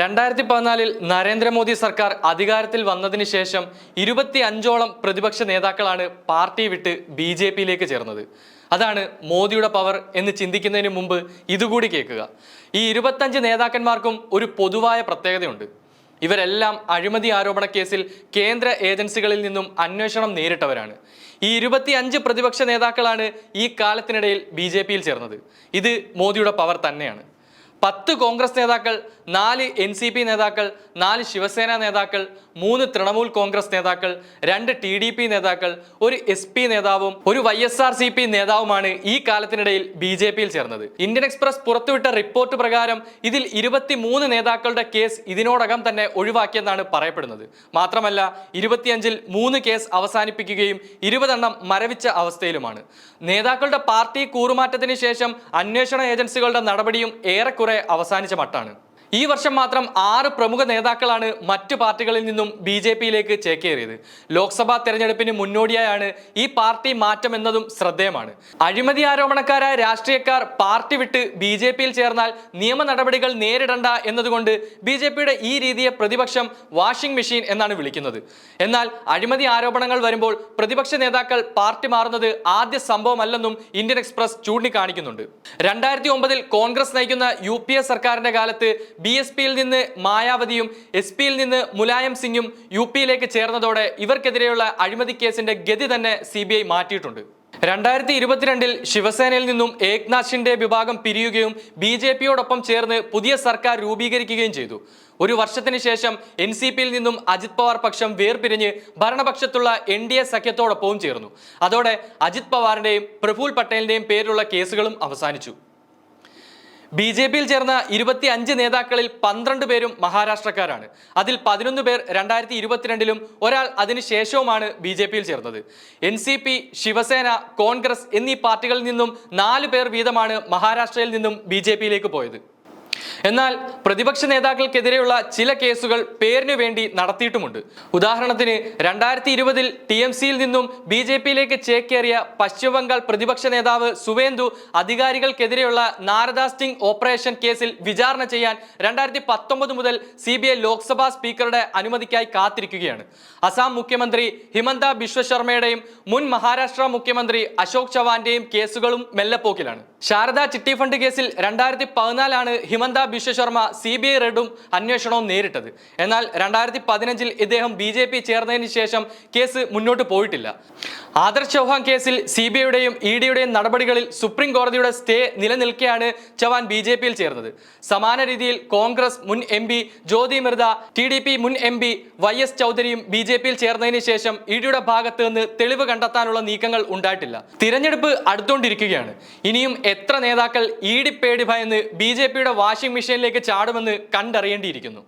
രണ്ടായിരത്തി പതിനാലിൽ നരേന്ദ്രമോദി സർക്കാർ അധികാരത്തിൽ വന്നതിന് ശേഷം ഇരുപത്തി അഞ്ചോളം പ്രതിപക്ഷ നേതാക്കളാണ് പാർട്ടി വിട്ട് ബി ജെ പിയിലേക്ക് ചേർന്നത്. അതാണ് മോദിയുടെ പവർ എന്ന് ചിന്തിക്കുന്നതിന് മുമ്പ് ഇതുകൂടി കേൾക്കുക. ഈ ഇരുപത്തഞ്ച് നേതാക്കന്മാർക്കും ഒരു പൊതുവായ പ്രത്യേകതയുണ്ട്. ഇവരെല്ലാം അഴിമതി ആരോപണ കേസിൽ കേന്ദ്ര ഏജൻസികളിൽ നിന്നും അന്വേഷണം നേരിട്ടവരാണ്. ഈ ഇരുപത്തി അഞ്ച് പ്രതിപക്ഷ നേതാക്കളാണ് ഈ കാലത്തിനിടയിൽ ബി ചേർന്നത്. ഇത് മോദിയുടെ പവർ തന്നെയാണ്. പത്ത് കോൺഗ്രസ് നേതാക്കൾ നാല് എൻ സി പി നേതാക്കൾ നാല് ശിവസേന നേതാക്കൾ മൂന്ന് തൃണമൂൽ കോൺഗ്രസ് നേതാക്കൾ രണ്ട് ടി ഡി പി നേതാക്കൾ ഒരു എസ് പി നേതാവും ഒരു Y S R C P നേതാവുമാണ് ഈ കാലത്തിനിടയിൽ ബി ജെ പിയിൽ ചേർന്നത്. ഇന്ത്യൻ എക്സ്പ്രസ് പുറത്തുവിട്ട റിപ്പോർട്ട് പ്രകാരം ഇതിൽ ഇരുപത്തി മൂന്ന് നേതാക്കളുടെ കേസ് ഇതിനോടകം തന്നെ ഒഴിവാക്കിയെന്നാണ് പറയപ്പെടുന്നത്. മാത്രമല്ല ഇരുപത്തിയഞ്ചിൽ മൂന്ന് കേസ് അവസാനിപ്പിക്കുകയും ഇരുപതെണ്ണം മരവിച്ച അവസ്ഥയിലുമാണ്. നേതാക്കളുടെ പാർട്ടി കൂറുമാറ്റത്തിന് ശേഷം അന്വേഷണ ഏജൻസികളുടെ നടപടിയും ഏറെക്കുറെ അവസാനിച്ച മട്ടാണ്. ഈ വർഷം മാത്രം ആറ് പ്രമുഖ നേതാക്കളാണ് മറ്റു പാർട്ടികളിൽ നിന്നും ബി ജെ പിയിലേക്ക് ചേക്കേറിയത്. ലോക്സഭാ തെരഞ്ഞെടുപ്പിന് മുന്നോടിയായാണ് ഈ പാർട്ടി മാറ്റം എന്നതും ശ്രദ്ധേയമാണ്. അഴിമതി ആരോപണക്കാരായ രാഷ്ട്രീയക്കാർ പാർട്ടി വിട്ട് ബി ജെ പിയിൽ ചേർന്നാൽ നിയമ നടപടികൾ നേരിടണ്ട എന്നതുകൊണ്ട് ബി ജെ പിയുടെ ഈ രീതിയെ പ്രതിപക്ഷം വാഷിംഗ് മെഷീൻ എന്നാണ് വിളിക്കുന്നത്. എന്നാൽ അഴിമതി ആരോപണങ്ങൾ വരുമ്പോൾ പ്രതിപക്ഷ നേതാക്കൾ പാർട്ടി മാറുന്നത് ആദ്യ സംഭവമല്ലെന്നും ഇന്ത്യൻ എക്സ്പ്രസ് ചൂണ്ടിക്കാണിക്കുന്നുണ്ട്. രണ്ടായിരത്തി ഒമ്പതിൽ കോൺഗ്രസ് നയിക്കുന്ന യു സർക്കാരിന്റെ കാലത്ത് ബി എസ് പിയിൽ നിന്ന് മായാവതിയും എസ് പിയിൽ നിന്ന് മുലായം സിംഗും യു പിയിലേക്ക് ചേർന്നതോടെ ഇവർക്കെതിരെയുള്ള അഴിമതി കേസിന്റെ ഗതി തന്നെ സി മാറ്റിയിട്ടുണ്ട്. രണ്ടായിരത്തി ഇരുപത്തിരണ്ടിൽ ശിവസേനയിൽ നിന്നും ഏക്നാഥ് ഷിൻഡെ വിഭാഗം പിരിയുകയും ബി ജെ പിയോടൊപ്പം ചേർന്ന് പുതിയ സർക്കാർ രൂപീകരിക്കുകയും ചെയ്തു. ഒരു വർഷത്തിന് ശേഷം എൻ സി പിയിൽ നിന്നും അജിത് പവാർ പക്ഷം വേർപിരിഞ്ഞ് ഭരണപക്ഷത്തുള്ള എൻ ഡി എ സഖ്യത്തോടൊപ്പവും ചേർന്നു. അതോടെ അജിത് പവാറിന്റെയും പ്രഫുൽ പട്ടേലിന്റെയും പേരിലുള്ള കേസുകളും അവസാനിച്ചു. ബി ജെ പിയിൽ ചേർന്ന ഇരുപത്തി അഞ്ച് നേതാക്കളിൽ പന്ത്രണ്ട് പേരും മഹാരാഷ്ട്രക്കാരാണ്. അതിൽ പതിനൊന്ന് പേർ രണ്ടായിരത്തി ഇരുപത്തിരണ്ടിലും ഒരാൾ അതിനുശേഷവുമാണ് ബി ജെ പിയിൽ ചേർന്നത്. N C P Shiv Sena Congress എന്നീ പാർട്ടികളിൽ നിന്നും നാല് പേർ വീതമാണ് മഹാരാഷ്ട്രയിൽ നിന്നും ബി ജെ പിയിലേക്ക് പോയത്. എന്നാൽ പ്രതിപക്ഷ നേതാക്കൾക്കെതിരെയുള്ള ചില കേസുകൾ പേരിനു വേണ്ടി നടത്തിയിട്ടുമുണ്ട്. ഉദാഹരണത്തിന് രണ്ടായിരത്തി ഇരുപതിൽ ടി എം സിയിൽ നിന്നും ബി ജെ പിയിലേക്ക് ചേക്കേറിയ പശ്ചിമബംഗാൾ പ്രതിപക്ഷ നേതാവ് സുവേന്ദു അധികാരികൾക്കെതിരെയുള്ള നാരദാസ്റ്റിംഗ് ഓപ്പറേഷൻ കേസിൽ വിചാരണ ചെയ്യാൻ രണ്ടായിരത്തി പത്തൊമ്പത് മുതൽ സി ബി ഐ ലോക്സഭാ സ്പീക്കറുടെ അനുമതിക്കായി കാത്തിരിക്കുകയാണ്. അസാം മുഖ്യമന്ത്രി ഹിമന്ത ബിശ്വശർമ്മയുടെയും മുൻ മഹാരാഷ്ട്ര മുഖ്യമന്ത്രി അശോക് ചവാന്റെയും കേസുകളും മെല്ലെപ്പോക്കിലാണ്. ശാരദ ചിട്ടി ഫണ്ട് കേസിൽ രണ്ടായിരത്തി പതിനാലാണ് Himanta Biswa Sarma C B I റെഡും അന്വേഷണവും നേരിട്ടത്. എന്നാൽ രണ്ടായിരത്തി പതിനഞ്ചിൽ ഇദ്ദേഹം ബി ജെ പി ചേർന്നതിന് ശേഷം കേസ് മുന്നോട്ട് പോയിട്ടില്ല. ആദർശ് ചൗഹാൻ കേസിൽ സി ബി ഐയുടെയും ഇ ഡിയുടെയും നടപടികളിൽ സുപ്രീം കോടതിയുടെ സ്റ്റേ നിലനിൽക്കെയാണ് ചവാൻ ബി ജെ പിയിൽ ചേർന്നത്. സമാന രീതിയിൽ കോൺഗ്രസ് മുൻ M P Jyoti Mirdha T D P മുൻ എം പി വൈ എസ് ചൗധരിയും ബി ജെ പിയിൽ ചേർന്നതിന് ശേഷം ഇ ഡിയുടെ ഭാഗത്ത് നിന്ന് തെളിവ് കണ്ടെത്താനുള്ള നീക്കങ്ങൾ ഉണ്ടായിട്ടില്ല. തിരഞ്ഞെടുപ്പ് അടുത്തുകൊണ്ടിരിക്കുകയാണ്. ഇനിയും എത്ര നേതാക്കൾ ഇ ഡി പേടി ഭയന്ന് ബി ജെ പിയുടെ വാഷിംഗ് മെഷീനിലേക്ക് ചാടുമെന്ന് കണ്ടറിയേണ്ടിയിരിക്കുന്നു.